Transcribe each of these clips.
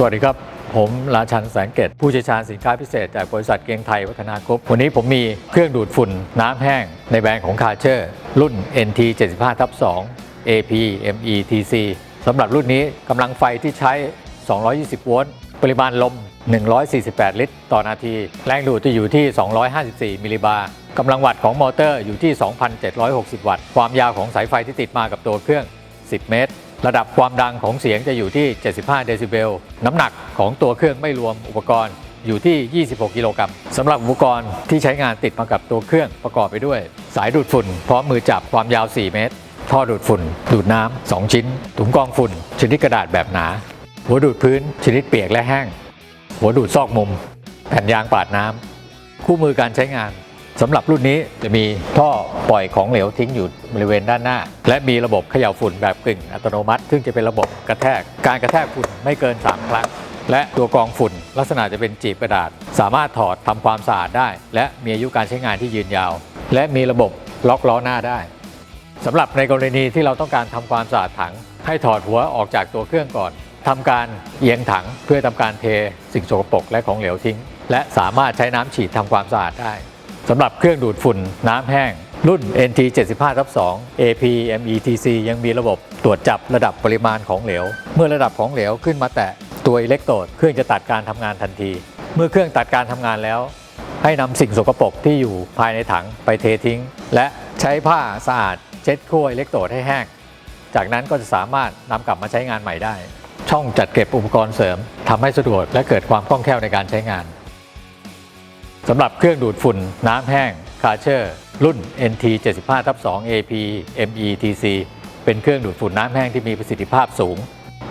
สวัสดีครับ ผมราชันแสงเกต ผู้เชี่ยวชาญสินค้าพิเศษจากบริษัทเกียงไทยวัฒนากรุ๊ปวันนี้ผมมีเครื่องดูดฝุ่นน้ำแห้งในแบรนด์ของคาเชอร์ รุ่น NT 75ทับ2 AP METC สำหรับรุ่นนี้กำลังไฟที่ใช้ 220 โวลต์ ปริมาณลม 148 ลิตร ต่อนาที แรงดูดจะอยู่ที่ 254 มิลลิบาร์กำลังวัตต์ของมอเตอร์อยู่ที่ 2,760 วัตต์ ความยาวของสายไฟที่ติดมากับตัวเครื่อง 10 เมตร ระดับความดังของเสียงจะอยู่ที่ 75 เดซิเบล น้ำหนักของตัวเครื่องไม่รวมอุปกรณ์อยู่ที่ 26 กิโลกรัมสำหรับอุปกรณ์ที่ใช้งานติดมากับตัวเครื่องประกอบไปด้วย สายดูดฝุ่น พร้อมมือจับความยาว 4 เมตร ท่อดูดฝุ่น ดูดน้ำ 2 ชิ้น ถุงกองฝุ่น ชนิดกระดาษแบบหนา หัวดูดพื้น ชนิดเปียกและแห้ง หัวดูดซอกมุม แผ่นยางปาดน้ำ คู่มือการใช้งาน สำหรับรุ่นนี้จะมีท่อปล่อยของเหลวทิ้งอยู่บริเวณด้านหน้า และมีระบบเขย่าฝุ่นแบบกึ่งอัตโนมัติ ซึ่งจะเป็นระบบกระแทก การกระแทกฝุ่นไม่เกิน 3 ครั้ง และตัวกรองฝุ่น ลักษณะจะเป็นจีบกระดาษ สามารถถอดทำความสะอาดได้ และมีอายุการใช้งานที่ยืนยาว และมีระบบล็อกล้อหน้าได้สำหรับในกรณีที่เราต้องการทำความสะอาดถัง ให้ถอดหัวออกจากตัวเครื่องก่อนทำการเอียงถังเพื่อทำการเทสิ่งสกปรกและของเหลวทิ้ง และสามารถใช้น้ำฉีดทำความสะอาดได้ สำหรับเครื่องดูดฝุ่นน้ำแห้ง รุ่น NT 75ทับ2 AP METC ยังมีระบบตรวจจับระดับปริมาณของเหลว เมื่อระดับของเหลวขึ้นมาแตะตัวอิเล็กโตรดเครื่องจะตัดการทำงานทันที เมื่อเครื่องตัดการทำงานแล้ว ให้นำสิ่งสกปรกที่อยู่ภายในถังไปเททิ้ง และใช้ผ้าสะอาดเช็ดขั้วอิเล็กโตรดให้แห้ง จากนั้นก็จะสามารถนำกลับมาใช้งานใหม่ได้ ช่องจัดเก็บอุปกรณ์เสริมทำให้สะดวกและเกิดความคล่องแคล่วในการใช้งาน สำหรับเครื่องดูดฝุ่นน้ำแห้งคาเชอร์รุ่น NT 75ทับ2 AP METC เป็นเครื่องดูดฝุ่นน้ำแห้งที่มีประสิทธิภาพสูง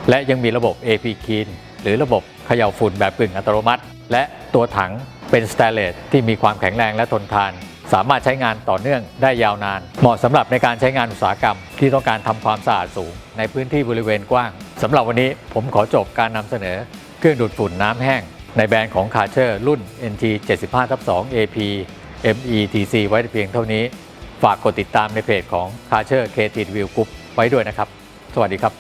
และยังมีระบบ AP Clean หรือระบบเขย่าฝุ่นแบบกึ่งอัตโนมัติ และตัวถังเป็นสแตนเลสที่มีความแข็งแรงและทนทาน สามารถใช้งานต่อเนื่องได้ยาวนาน เหมาะสำหรับในการใช้งานอุตสาหกรรม ที่ต้องการทำความสะอาดสูง ในพื้นที่บริเวณกว้างสำหรับวันนี้ผมขอจบการนำเสนอ เครื่องดูดฝุ่นน้ำแห้ง ในแบรนด์ของคาเชอร์รุ่น NT 75ทับ2 AP METC ไว้เพียงเท่านี้ ฝากกดติดตามในเพจของคาเชอร์ KT Review Group ไว้ด้วยนะครับ สวัสดีครับ